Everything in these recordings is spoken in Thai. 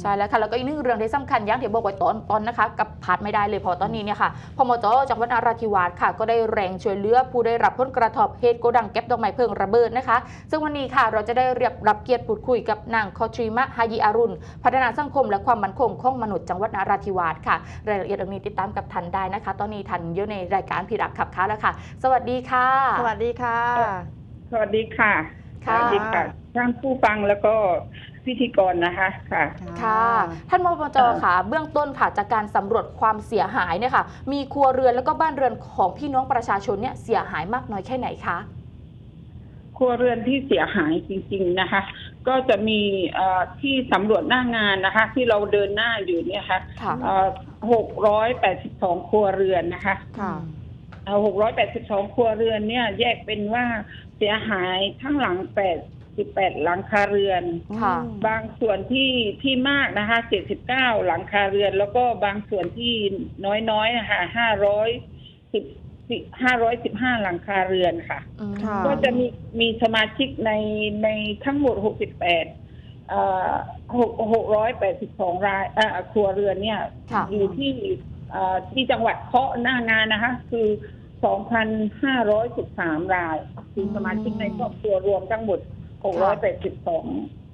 ใช่แล้วค่ะแล้วก็อีกหนึ่งเรื่องที่สำคัญอย่างที่บอกไว้ตอนตอนนะคะกับพาดไม่ได้เลยเพอตอนนี้เนี่ยค่ะพมจจังหวัดนราธิวาสค่ะ ก็ได้แรงช่วยเหลือผู้ได้รับผลกระทบเหตุโกดังเก็บดอกไม้เพลิงระเบิดนะคะ ซึ่งวันนี้ค่ะเราจะได้เรียบรับเกียรติพูดคุยกับนางคอทรีมะฮายิอารุณพัฒนาสังคม และความมั่นคงของมนุษย์จังหวัดนราธิวาสค่ะรายละเอียดตรงนี้ติดตามกับทันได้นะคะ ตอนนี้ทันอยู่ในรายการพิรักขับค้าแล้วค่ะ สวัสดีค่ะ สวัสดีค่ะ สวัสดีค่ะค่ะสวัสดีค่ะท่านผู้ฟังแล้วก็ พิธีกรนะคะค่ะ ค่ะ ท่านมปจค่ะเบื้องต้นค่ะจากการสำรวจความเสียหายเนี่ยค่ะ มีครัวเรือนแล้วก็บ้านเรือนของพี่น้องประชาชนเนี่ยเสียหายมากน้อยแค่ไหนคะครัวเรือนที่เสียหายจริง ๆนะคะ ก็จะมีเอ่อที่สำรวจหน้างานนะคะ ที่เราเดินหน้าอยู่เนี่ยค่ะค่ะหกร้อยแปดสิบสองครัวเรือนนะคะค่ะหกร้อยแปดสิบสองครัวเรือนเนี่ย แยกเป็นว่าเสียหายทั้งหลังแปด สิบแปดหลังคาเรือน ค่ะ บางส่วนที่ที่มากนะคะเจ็ดสิบเก้าหลังคาเรือน แล้วก็บางส่วนที่น้อยๆนะคะห้าร้อยสิบห้าร้อยสิบห้าหลังคาเรือนค่ะ อืม ค่ะ ก็จะมีมีสมาชิกในในทั้งหมดหกสิบแปดหกหกร้อยแปดสิบสองรายเอ่อครัวเรือนเนี่ย ค่ะ อยู่ที่เอ่อที่จังหวัดเคาะหน้างานนะคะ คือสองพันห้าร้อยสิบสามราย คือสมาชิกในครอบครัวรวมทั้งหมด หกร้อยแปดสิบสอง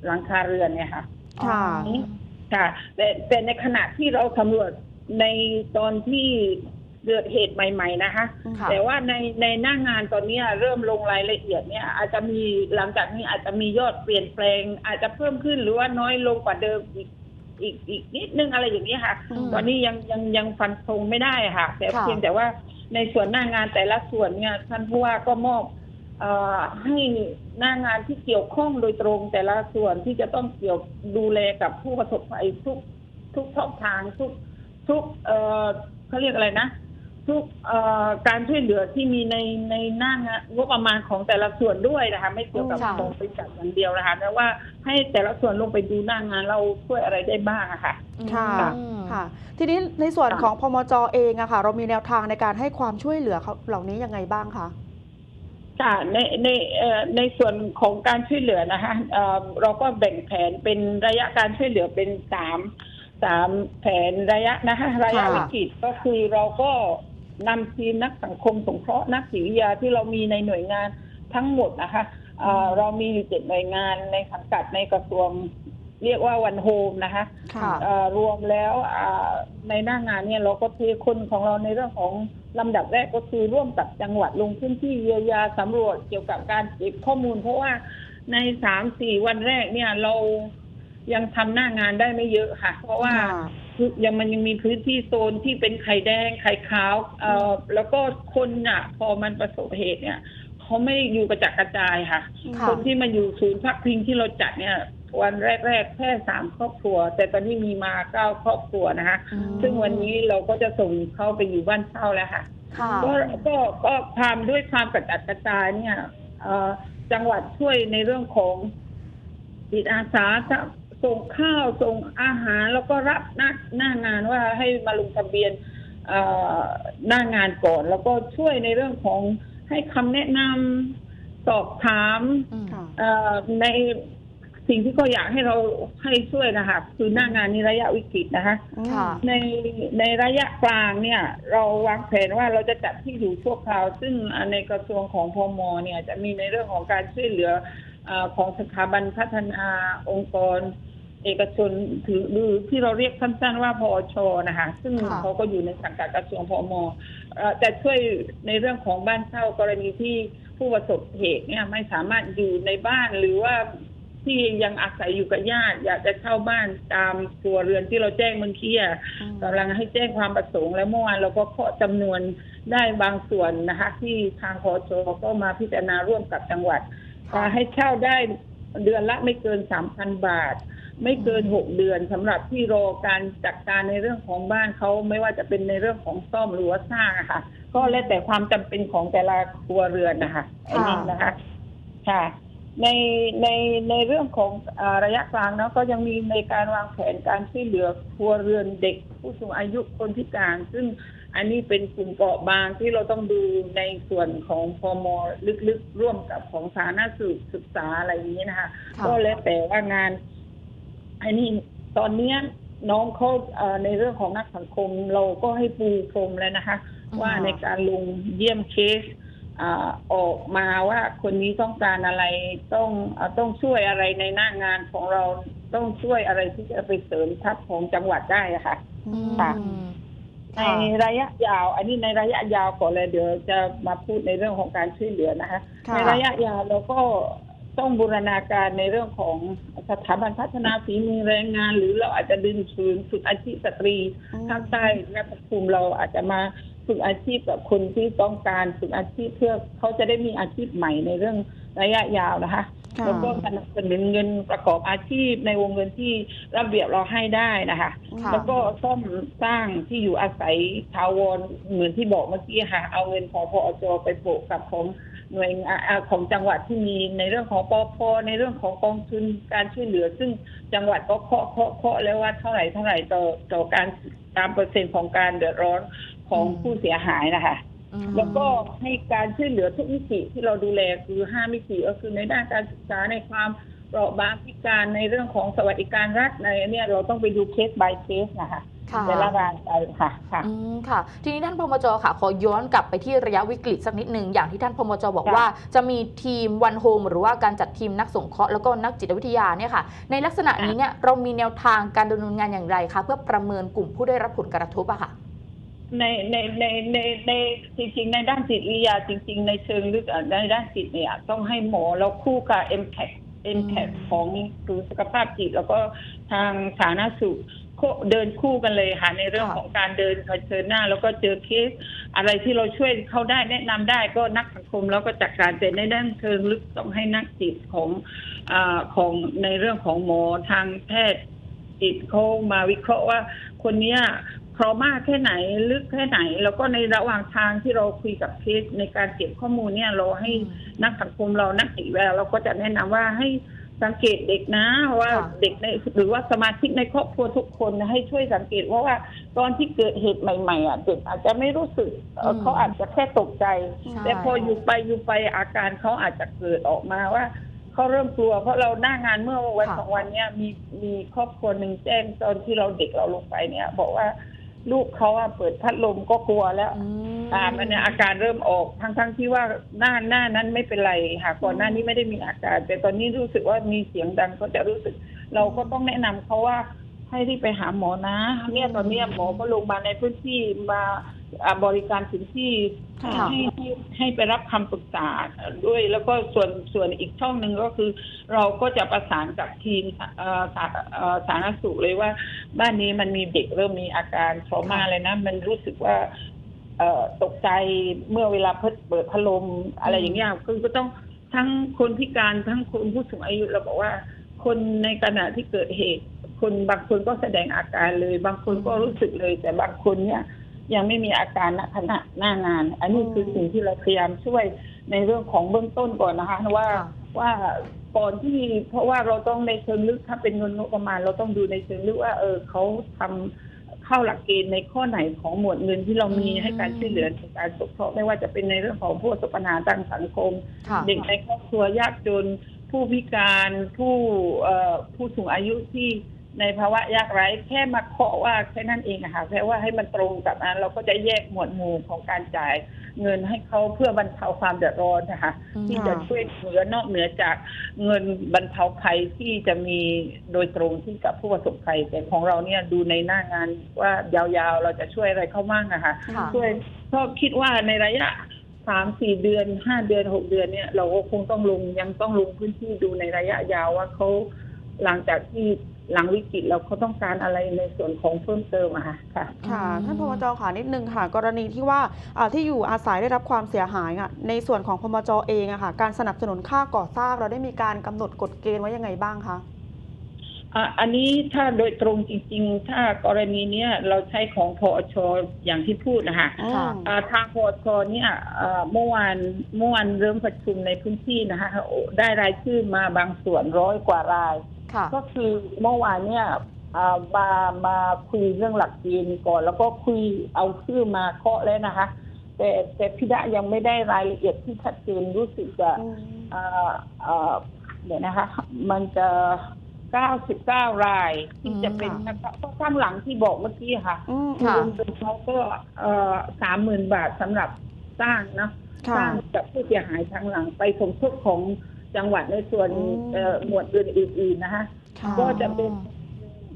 หลังคาเรือนเนี่ยค่ะค่ะค่ะแต่แต่ในขณะที่เราสำรวจในตอนที่เกิดเหตุใหม่ ๆ นะคะ ค่ะ แต่ว่าในในหน้างานตอนเนี้ยเริ่มลงรายละเอียดเนี่ย อาจจะมีหลังจากนี้อาจจะมียอดเปลี่ยนแปลง อาจจะเพิ่มขึ้นหรือว่าน้อยลงกว่าเดิมอีกอีกอีกนิดนึงอะไรอย่างนี้ยค่ะ อืม ตอนนี้ยังยังยังฟันธงไม่ได้ค่ะ แต่ค่ะ เพียงแต่ว่าในส่วนหน้างานแต่ละส่วนเนี่ยท่านผู้ว่าก็มอบเอ่อ ให้หน้างานที่เกี่ยวข้องโดยตรงแต่ละส่วนที่จะต้องเกี่ยวดูแลกับผู้ประสบภัยทุกทุกช่องทางทุกทุกเอ่อเขาเรียกอะไรนะ ทุกเอ่อการช่วยเหลือที่มีในในหน้างานงบประมาณของแต่ละส่วนด้วยนะคะ ไม่เกี่ยวกับค่ะ ของบริษัทอย่างเดียวนะคะแต่ว่าให้แต่ละส่วนลงไปดูหน้างานเราช่วยอะไรได้บ้างอะค่ะ ค่ะอืมค่ะ ทีนี้ในส่วนค่ะ ของพมจเองอะค่ะ เรามีแนวทางในการให้ความช่วยเหลือเขาเหล่านี้ยังไงบ้างคะ ค่ะในในเอ่อในส่วนของการช่วยเหลือนะคะเอ่อเราก็แบ่งแผนเป็นระยะการช่วยเหลือเป็นสามสามแผนระยะนะคะระยะค่ะวิกฤตก็คือเราก็นำทีมนักสังคมสงเคราะห์นักจิตวิทยาที่เรามีในหน่วยงานทั้งหมดนะคะเอ่อเรามีอยู่เจ็ดหน่วยงานในสังกัดในกระทรวง เรียกว่าวันโฮมนะคะค่ะเอ่อรวมแล้วอ่าในหน้างานเนี่ยเราก็คือคนของเราในเรื่องของลำดับแรกก็คือร่วมกับจังหวัดลงพื้นที่เยียวยาสำรวจเกี่ยวกับการเก็บข้อมูล เพราะว่าในสามสี่วันแรกเนี่ยเรายังทำหน้างานได้ไม่เยอะค่ะ เพราะว่าคือยังมันยังมีพื้นที่โซนที่เป็นไข่แดงไข่ขาวเอ่อแล้วก็คนอะ พอมันประสบเหตุเนี่ยเขาไม่ได้อยู่กระจัดกระจายค่ะ ค่ะ คนที่มาอยู่ศูนย์พักพิงที่เราจัดเนี่ย วันแรกๆแค่สามครอบครัว แต่ตอนนี้มีมาเก้าครอบครัวนะคะ อืม ซึ่งวันนี้เราก็จะส่งเข้าไปอยู่บ้านเช่าแล้วค่ะ ค่ะ ก็ก็ก็ความด้วยความกระจัดกระจายเนี่ยเอ่อจังหวัดช่วยในเรื่องของจิตอาสาส่งข้าวส่งอาหารแล้วก็รับหน้าหน้างานว่าให้มาลงทะเบียนเอ่อหน้างานก่อน แล้วก็ช่วยในเรื่องของให้คำแนะนำสอบถาม อืม ค่ะ เอ่อใน สิ่งที่ก็อยากให้เราให้ช่วยนะคะคือหน้างานนี้ระยะวิกฤตนะคะค่ะ ในในระยะกลางเนี่ย เราวางแผนว่าเราจะจัดที่อยู่ชั่วคราว ซึ่งในกระทรวงของพมเนี่ยจะมีในเรื่องของการช่วยเหลือเออของสถาบันพัฒนาองค์กร เอกชนถือหรือที่เราเรียกสั้นๆว่าพอชนะคะ ซึ่งค่ะเขาก็อยู่ในสังกัดกระทรวงพมเอ่อจะช่วยในเรื่องของบ้านเช่ากรณีที่ผู้ประสบเหตุเนี่ยไม่สามารถอยู่ในบ้านหรือว่า ที่ยังอาศัยอยู่กับญาติ อยากจะเช่าบ้านตามครัวเรือนที่เราแจ้งเมื่อกี้อะกำลังให้แจ้งความประสงค์แล้วเมื่อวานเราก็เคาะจำนวนได้บางส่วนนะคะ ที่ทางพอชก็มาพิจารณาร่วมกับจังหวัดค่ะให้เช่าได้เดือนละไม่เกินสามพันบาท ไม่เกินหกเดือนสำหรับที่รอการจัดการในเรื่องของบ้านเขาไม่ว่าจะเป็นในเรื่องของซ่อมหรือว่าสร้างอะค่ะ ก็แล้วแต่ความจำเป็นของแต่ละครัวเรือนนะคะอันนี้นะคะค่ะ ในในในเรื่องของอาระยะกลางเนาะก็ยังมีในการวางแผนการช่วยเหลือครัวเรือนเด็ก ผู้สูงอายุคนพิการ ซึ่งอันนี้เป็นกลุ่มเปราะบางที่เราต้องดูในส่วนของพมลึกๆร่วมกับของสาธารณสุขศึกษาอะไรอย่างนี้นะคะค่ะ ก็แล้วแต่ว่างาน อันนี้ตอนเนี้ยน้องเขาเอ่อในเรื่องของนักสังคม เราก็ให้ปูพรมแล้วนะคะอืมว่าในการลงเยี่ยมเคส อ่าออกมาว่าคนนี้ต้องการอะไรต้องอาต้องช่วยอะไรในหน้างานของเราต้องช่วยอะไรที่จะไปเสริมทัพของจังหวัดได้อะค่ะอืมค่ะอืมในค่ะระยะยาว อันนี้ในระยะยาวก่อนเลยเดี๋ยวจะมาพูดในเรื่องของการช่วยเหลือนะคะค่ะในระยะยาวเราก็ต้องบูรณาการในเรื่องของสถาบันพัฒนาฝีมือแรงงาน หรือเราอาจจะดึงศูนย์ฝึกอาชีพสตรีภาคใต้และปทุมเราอาจจะมา ฝึกอาชีพกับคนที่ต้องการฝึกอาชีพเพื่อเขาจะได้มีอาชีพใหม่ในเรื่องระยะยาวนะคะค่ะแล้วก็สนับสนุนเงินประกอบอาชีพในวงเงินที่ระเบียบเราให้ได้นะคะค่ะแล้วก็ซ่อมสร้างที่อยู่อาศัยทาวรเหมือนที่บอกเมื่อกี้ค่ะ เอาเงินของพอจไปโปะกับของหน่วยงานอ่าของจังหวัดที่มีในเรื่องของปอพในเรื่องของกองทุนการช่วยเหลือ ซึ่งจังหวัดก็เคาะเคาะเคาะแล้วว่าเท่าไหร่เท่าไหร่ต่อต่อการตามเปอร์เซ็นต์ของการเดือดร้อน ของอืมผู้เสียหายนะคะอืมแล้วก็ให้การช่วยเหลือทุกมิติที่เราดูแลคือห้ามิติก็คือในด้านการศึกษาในความเปราะบางพิการในเรื่องของสวัสดิการรัฐในเนี่ยเราต้องไปดูเคส by เคสนะคะค่ะแต่ละรายไปค่ะค่ะอืมค่ะ ทีนี้ท่านพมจค่ะ ขอย้อนกลับไปที่ระยะวิกฤตสักนิดหนึ่งอย่างที่ท่านพมจบอกค่ะว่าจะมีทีมวันโฮมหรือว่าการจัดทีมนักสงเคราะห์แล้วก็นักจิตวิทยาเนี่ยค่ะ ในลักษณะนี้เนี่ยเรามีแนวทางการดำเนินงานอย่างไรคะเพื่อประเมินกลุ่มผู้ได้รับผลกระทบอะค่ะ ในในในในในจริงๆ ในด้านจิตวิทยาจริง ๆ ในเชิงลึกอะในด้านจิตเนี่ยต้องให้หมอแล้วคู่กับ m p a c m p a c อืมของคือสุขภาพจิต แล้วก็ทางสาธารณสุขโคเดินคู่กันเลยค่ะในเรื่องค่ะของการเดินเผชิญหน้า แล้วก็เจอเคส อะไรที่เราช่วยเขาได้แนะนำได้ก็นักสังคมแล้วก็จัดการแต่ในด้านเชิงลึกต้องให้นักจิตของอาของในเรื่องของหมอทางแพทย์จิตเขามาวิเคราะห์ว่าคนเนี้ย เพราะมากแค่ไหนลึกแค่ไหน แล้วก็ในระหว่างทางที่เราคุยกับเคสในการเก็บข้อมูลเนี่ยเราให้นักสังคมเรานักจิตวิทยาเราก็จะแนะนำว่าให้สังเกตเด็กนะว่าค่ะเด็กในหรือว่าสมาชิกในครอบครัวทุกคนให้ช่วยสังเกตเพราะว่าตอนที่เกิดเหตุใหม่ ๆ อะเด็กอาจจะไม่รู้สึกเอ่ออืมเขาอาจจะแค่ตกใจใช่แต่พออยู่ไปอยู่ไปอาการเขาอาจจะเกิดออกมาว่าเขาเริ่มกลัวเพราะเราหน้างานเมื่อวันค่ะสองวันเนี้ยมีมีครอบครัวหนึ่งแจ้งตอนที่เราเด็กเราลงไปเนี่ย บอกว่า ลูกเขาอะเปิดพัดลมก็กลัวแล้ว อืมอ่ามันเนี่ยอาการเริ่มออกทั้งทั้งที่ว่าหน้าหน้านั้นไม่เป็นไรค่ะก่อนหน้านี้ไม่ได้มีอาการ แต่ตอนนี้รู้สึกว่ามีเสียงดังก็จะรู้สึก เราก็ต้องแนะนำเขาว่าให้รีบไปหาหมอนะ เนี่ยตอนเนี้ยหมอก็ลงมาในพื้นที่มา อ่าบริการถึงที่ค่ะ ให้ให้ให้ไปรับคำปรึกษาด้วย แล้วก็ส่วนส่วนอีกช่องหนึ่งก็คือ เราก็จะประสานกับทีมเอ่อสาเอ่อสาธารณสุขเลยว่า บ้านนี้มันมีเด็กเริ่มมีอาการทรมาเลยนะ มันรู้สึกว่า เอ่อตกใจเมื่อเวลาเปิดเปิดพัดลมอะไรอย่างเงี้ยคือก็ต้องทั้งคนพิการทั้งคนผู้สูงอายุเราบอกว่า คนในขณะที่เกิดเหตุ คนบางคนก็แสดงอาการเลย บางคนก็รู้สึกเลย แต่บางคนเนี่ย ยังไม่มีอาการณขณะหน้างาน อันนี้คือสิ่งที่เราพยายามช่วยในเรื่องของเบื้องต้นก่อนนะคะ ว่าค่ะว่าก่อนที่เพราะว่าเราต้องในเชิงลึกถ้าเป็นเงินงบประมาณ เราต้องดูในเชิงลึกว่า เออเขาทำเข้าหลักเกณฑ์ในข้อไหนของหมวดเงินที่เรามีอืมให้การช่วยเหลือในการสงเคราะห์ไม่ว่าจะเป็นในเรื่องของผู้ประสบปัญหาทางสังคมค่ะเด็กในครอบครัวยากจนผู้พิการผู้เอ่อผู้สูงอายุที่ ในภาวะยากไร้แค่มาเคาะว่าแค่นั้นเองอะค่ะแค่ว่าให้มันตรงกับนั้นเราก็จะแยกหมวดหมู่ของการจ่ายเงินให้เขาเพื่อบรรเทาความเดือดร้อนนะคะอืมที่จะช่วยเหลือนอกเหนือจากเงินบรรเทาภัยที่จะมีโดยตรงที่กับผู้ประสบภัย แต่ของเราเนี่ยดูในหน้างานว่ายาวๆเราจะช่วยอะไรเขาบ้างนะคะค่ะช่วยเพราะคิดว่าในระยะสามสี่เดือนห้าเดือนหกเดือนเนี่ย เราก็คงต้องลงยังต้องลงพื้นที่ดูในระยะยาวว่าเขาหลังจากที่ หลังวิกฤตเราเขาต้องการอะไรในส่วนของเพิ่มเติมอะค่ะค่ะค่ะอืมท่านพมจค่ะนิดนึงค่ะ กรณีที่ว่าอ่าที่อยู่อาศัยได้รับความเสียหายอะในส่วนของพมจเองอะค่ะการสนับสนุนค่าก่อสร้างเราได้มีการกำหนดกฎเกณฑ์ไว้ยังไงบ้างคะอะอันนี้ถ้าโดยตรงจริง ๆ ถ้ากรณีเนี้ยเราใช้ของพอชอย่างที่พูดนะคะค่ะอ่าทางพอชเนี่ยเอ่อเมื่อวานเมื่อวานเริ่มประชุมในพื้นที่นะคะ ได้รายชื่อมาบางส่วนร้อยกว่ารายค่ะ ก็คือเมื่อวานเนี่ยอ่ามามาคุยเรื่องหลักเกณฑ์ก่อน แล้วก็คุยเอาชื่อมาเคาะแล้วนะคะ แต่แต่พิดะยังไม่ได้รายละเอียดที่ชัดเจนรู้สึกจะอ่าอ่าเดี๋ยวนะคะ มันจะ99รายที่จะเป็นอืมนะคะเพราะข้างหลังที่บอกเมื่อกี้ค่ะอืมค่ะรวมเป็นเขาก็เอ่อสามหมื่นบาทสำหรับสร้างเนาะค่ะสร้างกับผู้เสียหายทางหลังไปสมทบของ จังหวัดในส่วนอืมเอ่อหมวดอื่นๆนะคะค่ะก็จะเป็น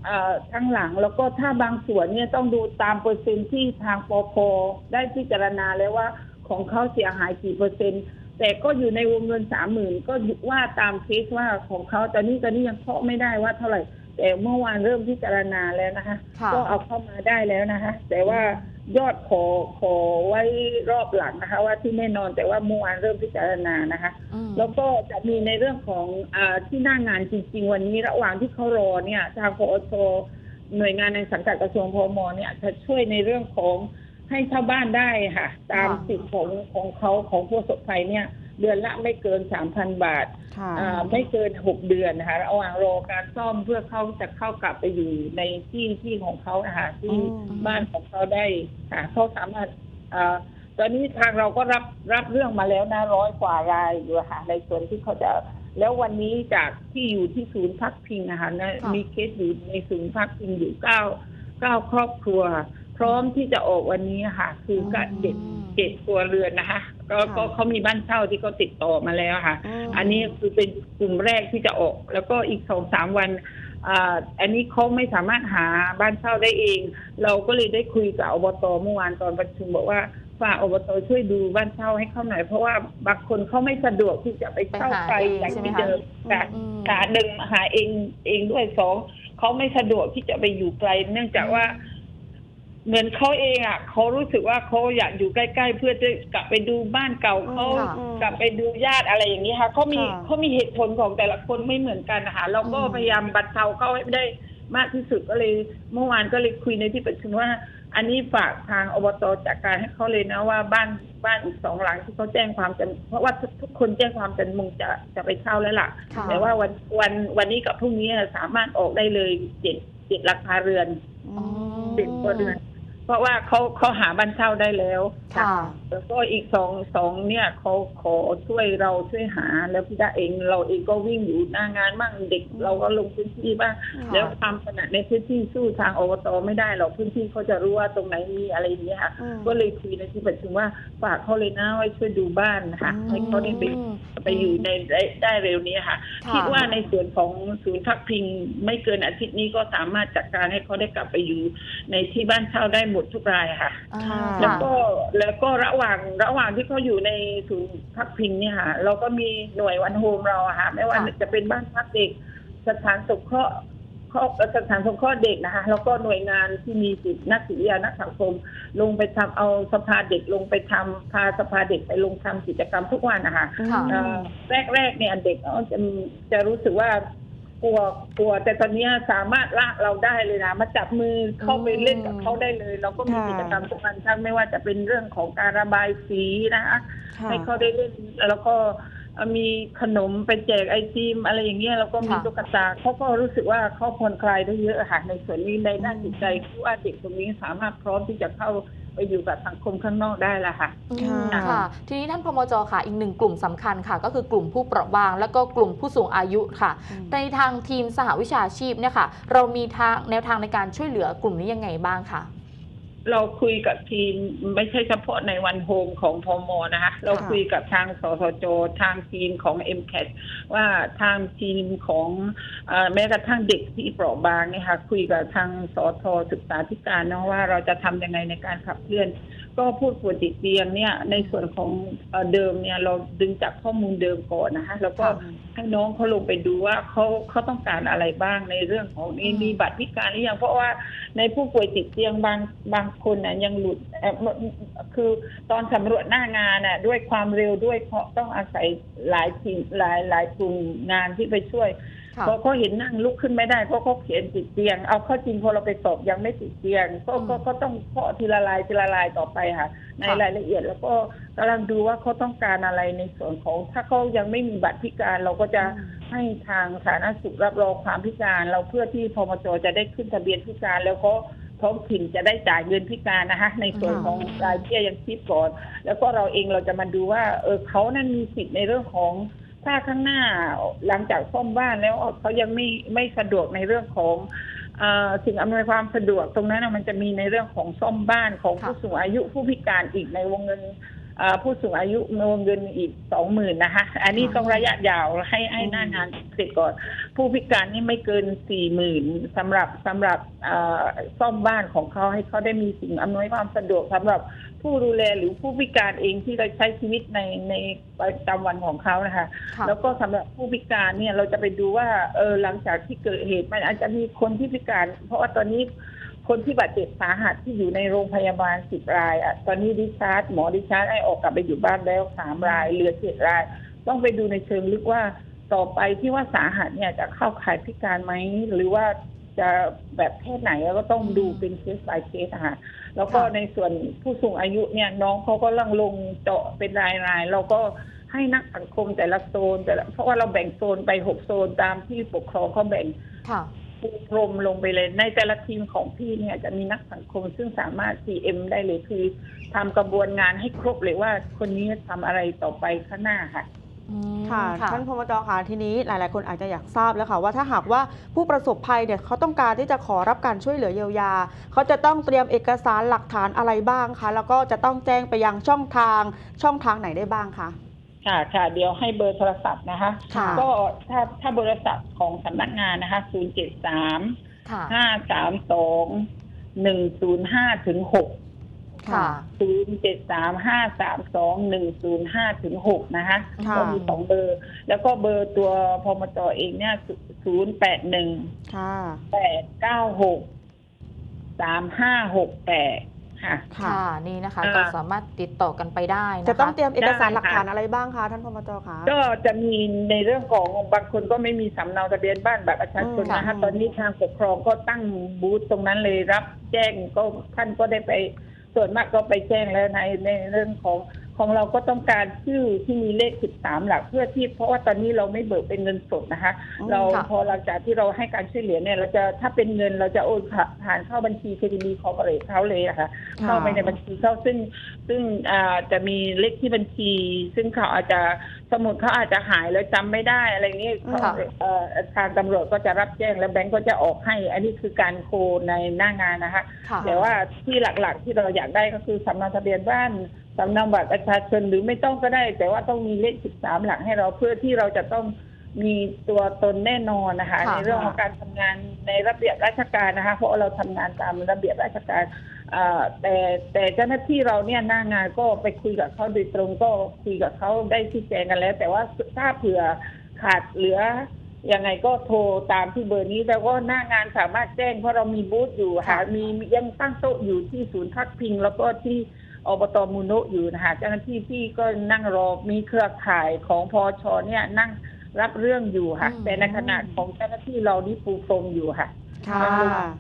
เอ่อทั้งหลังแล้วก็ถ้าบางส่วนเนี่ยต้องดูตามเปอร์เซ็นต์ที่ทางปพได้พิจารณาแล้วว่าของเขาเสียหายกี่เปอร์เซ็นต์แต่ก็อยู่ในวงเงินสามหมื่นก็ว่าตามเคสว่าของเขาแต่นี่ตอนนี้ยังเคาะไม่ได้ว่าเท่าไหร่ แต่เมื่อวานเริ่มพิจารณาแล้วนะคะ ค่ะ ก็เอาเข้ามาได้แล้วนะคะ แต่ว่า ยอดขอขอไว้รอบหลังนะคะ ว่าที่แน่นอนแต่ว่าเมื่อวานเริ่มพิจารณานะคะอืมแล้วก็จะมีในเรื่องของอาที่หน้างานจริง ๆ วันนี้ระหว่างที่เขารอเนี่ยทางพอชหน่วยงานในสังกัดกระทรวงพมเนี่ยจะช่วยในเรื่องของให้เช่าบ้านได้ค่ะ ตามค่ะสิทธิ์ของของเขาของผู้ประสบภัยเนี่ย เดือนละไม่เกินสามพันบาทค่ะอ่าไม่เกินหกเดือนนะคะระหว่างรอการซ่อมเพื่อเขาจะเข้ากลับไปอยู่ในที่ที่ของเขานะคะที่อืมบ้านของเขาได้ค่ะเขาสามารถอ่าตอนนี้ทางเราก็รับรับเรื่องมาแล้วนะร้อยกว่ารายอยู่อะค่ะในส่วนที่เขาจะแล้ววันนี้จากที่อยู่ที่ศูนย์พักพิงนะคะนะค่ะมีเคสอยู่ในศูนย์พักพิงอยู่เก้าเก้าครอบครัว พร้อมที่จะออกวันนี้ค่ะ คือก็เจ็ด เจ็ดครัวเรือนนะคะก็ค่ะก็เขามีบ้านเช่าที่เขาติดต่อมาแล้วค่ะมอันนี้คือเป็นกลุ่มแรกที่จะออก แล้วก็อีกสองสามวันอ่าอันนี้เขาไม่สามารถหาบ้านเช่าได้เอง เราก็เลยได้คุยกับอบตเมื่อวานตอนประชุมบอกว่าฝากอบตช่วยดูบ้านเช่าให้เขาหน่อยเพราะว่าบางคนเขาไม่สะดวกที่จะไปเช่าไปหาไกลเองอย่างใช่ไหมที่คะเดิมแต่อืมหาหนึ่งหาเองเองด้วยสองเขาไม่สะดวกที่จะไปอยู่ไกล เนื่องจากว่า เหมือนเขาเองอะเขารู้สึกว่าเขาอยากอยู่ใกล้ๆ เพื่อจะกลับไปดูบ้านเก่าเขาค่ะ กลับไปดูญาติอะไรอย่างนี้ค่ะเขามีค่ะเขามีเหตุผลของแต่ละคนไม่เหมือนกันนะคะเราก็อืม พยายามบรรเทาเขาให้ได้มากที่สุดก็เลยเมื่อวานก็เลยคุยในที่ประชุมว่า อันนี้ฝากทางอบตจัดการให้เขาเลยนะว่าบ้านบ้านอีกสองหลังที่เขาแจ้งความจำเพราะว่าทุกทุกคนแจ้งความจำมุงจะจะไปเช่าแล้วล่ะ ค่ะ แต่ว่าวันวันวันนี้กับพรุ่งนี้สามารถออกได้เลยเจ็ดเจ็ดราคาเรือน อืมเจ็ดครัวเรือน เพราะว่าเขาเขาหาบ้านเช่าได้แล้ว ค่ะ แล้วก็อีกสองสองเนี่ยเขาขอช่วยเราช่วยหาแล้วพี่ดาเองเราเองก็วิ่งอยู่หน้างานบ้างเด็ก เราก็ลงพื้นที่บ้างค่ะแล้วความถนัดในพื้นที่สู้ทางอบตไม่ได้หรอกพื้นที่เขาจะรู้ว่าตรงไหนมีอะไรอย่างเงี้ยค่ะอืมก็เลยคุยในที่ประชุมว่าฝากเขาเลยนะไว้ช่วยดูบ้านนะคะอืมให้เขาได้ไปอืมไปอยู่ในได้ได้เร็วนี้ค่ะค่ะ คิดว่าในส่วนของศูนย์พักพิงไม่เกินอาทิตย์นี้ก็สามารถจัดการให้เขาได้กลับไปอยู่ในที่บ้านเช่าได้หมดทุกรายค่ะอ่าค่ะแล้วก็แล้วก็ระหว่างระหว่างที่เขาอยู่ในศูนย์พักพิงเนี่ยค่ะ เราก็มีหน่วยวันโฮมเราอะค่ะไม่ว่าค่ะจะเป็นบ้านพักเด็ก สถานสงเคราะห์ครอบสถานสงเคราะห์เด็กนะคะแล้วก็หน่วยงานที่มีจิตนักจิตวิทยานักสังคม ลงไปทำเอาสภาเด็กลงไปทำพาสภาเด็กไปลงทำกิจกรรมทุกวันนะคะค่ะเอ่อแรกๆเนี่ยเด็กเขาจะจะรู้สึกว่า กลัวกลัว แต่ตอนเนี้ยสามารถลากเราได้เลยนะมาจับมือเข้าไปเล่นกับเขาได้เลย เราก็มีค่ะกิจกรรมทุกวันทั้งไม่ว่าจะเป็นเรื่องของการระบายสีนะคะค่ะให้เขาได้เล่นแล้วก็ มีขนมไปแจกไอติมอะไรอย่างเงี้ยแล้วก็มีค่ะตุ๊กตาเขาก็รู้สึกว่าเขาผ่อนคลายได้เยอะค่ะในส่วนนี้ในด้านจิตใจคิดว่าเด็กตรงนี้สามารถพร้อมที่จะเข้าไปอยู่กับสังคมข้างนอกได้ละค่ะอืมค่ะค่ะ ทีนี้ท่านพมจค่ะ อีกหนึ่งกลุ่มสำคัญค่ะ ก็คือกลุ่มผู้เปราะบาง แล้วก็กลุ่มผู้สูงอายุค่ะอืมในทางทีมสหวิชาชีพเนี่ยค่ะ เรามีทางแนวทางในการช่วยเหลือกลุ่มนี้ยังไงบ้างคะ เราคุยกับทีมไม่ใช่เฉพาะในวันโฮมของพมนะคะ เราคุยกับทางสสจทางทีมของ m c a t ว่าทางทีมของเออแม้กระทั่งเด็กที่เปราะบางเนี่ยค่ะคุยกับทางสทศึกษาธิการเนาะว่าเราจะทำยังไงในการขับเคลื่อน ก็พูดป่วยติดเตียงเนี่ยในส่วนของเอ่อเดิมเนี่ยเราดึงจากข้อมูลเดิมก่อนนะคะแล้วก็ค่ะให้น้องเขาลงไปดูว่าเขาเขาต้องการอะไรบ้างในเรื่องของนี้อืมมีบัตรพิการหรือยังเพราะว่าในผู้ป่วยติดเตียงบางบางคนน่ะยังหลุดเอ่อคือตอนสำรวจหน้างานน่ะด้วยความเร็วด้วยเพราะต้องอาศัยหลายทีมหลายหลายกลุ่มงานที่ไปช่วยค่ะเพราะเขาเห็นนั่งลุกขึ้นไม่ได้เพราะเขาเขียนติดเตียง เอาเข้าจริงพอเราไปสอบยังไม่ติดเตียงก็อืมก็ก็ต้องเคาะทีละลายทีละลายต่อไปค่ะ ในค่ะรายละเอียดแล้วก็กำลังดูว่าเขาต้องการอะไรในส่วนของ ถ้าเขายังไม่มีบัตรพิการเราก็จะให้ทางสาธารณสุขรับรองความพิการ เราเพื่อที่พมจจะได้ขึ้นทะเบียนพิการแล้วก็ท้องถิ่นจะได้จ่ายเงินพิการนะคะในส่วนค่ะของรายเบี้ยยังชีพก่อน แล้วก็เราเองเราจะมาดูว่าเออเขานั้นมีสิทธิ์ในเรื่องของ ถ้าข้างหน้าหลังจากซ่อมบ้านแล้วเขายังไม่ไม่สะดวกในเรื่องของอสิ่งอำนวยความสะดวกตรงนั้นมันจะมีในเรื่องของซ่อมบ้านของผู้สูงอายุผู้พิการอีกในวงเงิน ผู้สูงอายุในวงเงินอีกสองหมื่นนะคะอันนี้ต้องระยะยาวให้ให้หน้างานเสร็จก่อน ผู้พิการนี่ไม่เกินสี่หมื่นสำหรับสำหรับเอ่อซ่อมบ้านของเขาให้เขาได้มีสิ่งอำนวยความสะดวกสำหรับผู้ดูแลหรือผู้พิการเองที่เราใช้ชีวิตในในประจำวันของเขานะคะค่ะแล้วก็สำหรับผู้พิการเนี่ยเราจะไปดูว่าเออหลังจากที่เกิดเหตุมันอาจจะมีคนที่พิการ เพราะว่าตอนนี้ คนที่บาดเจ็บสาหัสที่อยู่ในโรงพยาบาลสิบรายอะตอนนี้ดิชาร์จหมอดิชาร์จให้ออกกลับไปอยู่บ้านแล้วสามรายเหลือเจ็ดราย ต้องไปดูในเชิงลึกว่าต่อไปที่ว่าสาหัสเนี่ยจะเข้าข่ายพิการไหมหรือว่าจะแบบแค่ไหนแล้วก็ต้องดูเป็นเคส by เคสค่ะแล้วก็ในส่วนผู้สูงอายุเนี่ยน้องเขาก็ลังลงเจาะเป็นรายๆเราก็ให้นักสังคมแต่ละโซนแต่ละเพราะว่าเราแบ่งโซนไปหกโซนตามที่ปกครองเขาแบ่งค่ะ ปูพรมลงไปเลย ในแต่ละทีมของพี่เนี่ยจะมีนักสังคมซึ่งสามารถ CM ได้เลยคือทำกระบวนงานให้ครบเลยว่าคนนี้ทำอะไรต่อไปข้างหน้าค่ะอืมค่ะท่านพมจค่ะทีนี้หลาย ๆ คนอาจจะอยากทราบแล้วค่ะว่าถ้าหากว่าผู้ประสบภัยเนี่ยเขาต้องการที่จะขอรับการช่วยเหลือเยียวยา เขาจะต้องเตรียมเอกสารหลักฐานอะไรบ้างคะ แล้วก็จะต้องแจ้งไปยังช่องทางช่องทางไหนได้บ้างคะ ค่ะค่ะเดี๋ยวให้เบอร์โทรศัพท์นะคะคะก็ถ้าถ้าโทรศัพท์ของสำนักงานนะคะ 0 7 3 5 3 2 1 0 5ถึง6 ค่ะ 0 7 3 5 3 2 1 0 5ถึง6นะคะก็มีสองเบอร์ แล้วก็เบอร์ตัวพมตเองเนี่ย 0 8 1 8 9 6 3 5 6 8 ค่ะค่ะ ค่ะ นี่นะคะอ่าก็สามารถติดต่อกันไปได้นะคะ จะต้องเตรียมเอกสารได้ค่ะหลักฐานอะไรบ้างคะท่านพมจคะก็จะมีในเรื่องของบางคนก็ไม่มีสำเนาทะเบียนบ้านแบบประชาชนอืมนะคะค่ะตอนนี้ทางปกครองก็ตั้งบูธตรงนั้นเลยรับแจ้งก็ท่านก็ได้ไปส่วนมากก็ไปแจ้งแล้วในในเรื่องของ ของเราก็ต้องการชื่อที่มีเลข 13 หลักเพื่อที่เพราะว่าตอนนี้เราไม่เบิกเป็นเงินสดนะคะอืมเราค่ะพอหลังจากที่เราให้การช่วยเหลือเนี่ยเราจะถ้าเป็นเงินเราจะโอนผ่านเข้าบัญชีเครดิตคอร์ปอเรทเขาเลยอะค่ะเข้าไปในบัญชีเขาซึ่งซึ่งอ่าจะมีเลขที่บัญชี ซึ่งเขาอาจจะสมุดเขาอาจจะหายแล้วจำไม่ได้อะไรเงี้ยเขาค่ะเอ่อทางตำรวจก็จะรับแจ้งแล้วแบงก์ก็จะออกให้ อันนี้คือการโคในหน้างานนะคะค่ะแต่ว่าที่หลักๆที่เราอยากได้ก็คือสำเนาทะเบียนบ้าน สำเนาบัตรประชาชนหรือไม่ต้องก็ได้ แต่ว่าต้องมีเลข 13 หลักให้เราเพื่อที่เราจะต้องมีตัวตนแน่นอนนะคะค่ะในเรื่องของการทำงานในระเบียบราชการนะคะ เพราะว่าเราทำงานตามระเบียบราชการเอ่อแต่แต่เจ้าหน้าที่เราเนี่ยหน้างานก็ไปคุยกับเขาโดยตรงก็คุยกับเขาได้ชี้แจงกันแล้ว แต่ว่าถ้าเผื่อขาดเหลือยังไงก็โทรตามที่เบอร์นี้แล้วก็หน้างานสามารถแจ้งเพราะเรามีบูธอยู่ค่ะค่ะมียังตั้งโต๊ะอยู่ที่ศูนย์พักพิง แล้วก็ที่ อบตมูโนะอยู่นะคะเจ้าหน้าที่ที่ก็นั่งรอมีเครือข่ายของพอชเนี่ยนั่งรับเรื่องอยู่ค่ะอืมแต่ในขณะของเจ้าหน้าที่เรานี่ปูพรมอยู่ค่ะค่ะ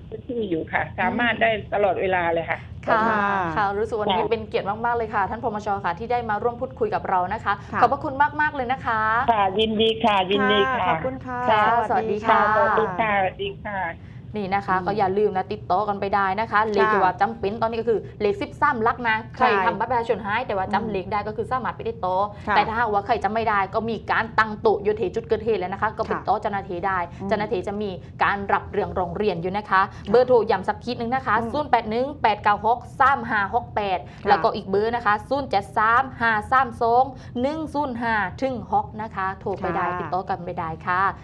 พื้นที่อยู่ค่ะ สามารถได้ตลอดเวลาเลยค่ะ ค่ะค่ะค่ะรู้สึกวันนี้ค่ะเป็นเกียรติมากๆเลยค่ะ ท่านพมชค่ะที่ได้มาร่วมพูดคุยกับเรานะคะค่ะขอบพระคุณมากๆเลยนะคะ ค่ะยินดีค่ะยินดีค่ะขอบคุณค่ะค่ะสวัสดีค่ะสวัสดีค่ะสวัสดีค่ะ นี่นะคะอืมก็อย่าลืมนะติดต่อกันไปได้นะคะ เลขที่ว่าจำเป็นตอนนี้ก็คือเลขสิบสามลักษณ์นะใครใช่ทำบัตรประชาชนหายแต่ว่าอืมจำเลขได้ก็คือสามารถไปติดต่อค่ะแต่ถ้าหากว่าใครจำไม่ได้ก็มีการตั้งโต๊ะอยู่ที่จุดเกิดเหตุแล้วนะคะ ก็ไปค่ะต่อเจ้าหน้าที่ได้อืมเจ้าหน้าที่จะมีการรับเรื่องร้องเรียนอยู่นะคะ เบอร์โทรย้ำสักทีหนึ่งนะคะอืม0 8 1 8 9 6 3 5 6 8แล้วก็อีกเบอร์นะคะ0 7 3 5 3 2 1 0 5ถึง6นะคะ โทรไปได้ค่ะติดต่อกันไปได้ค่ะ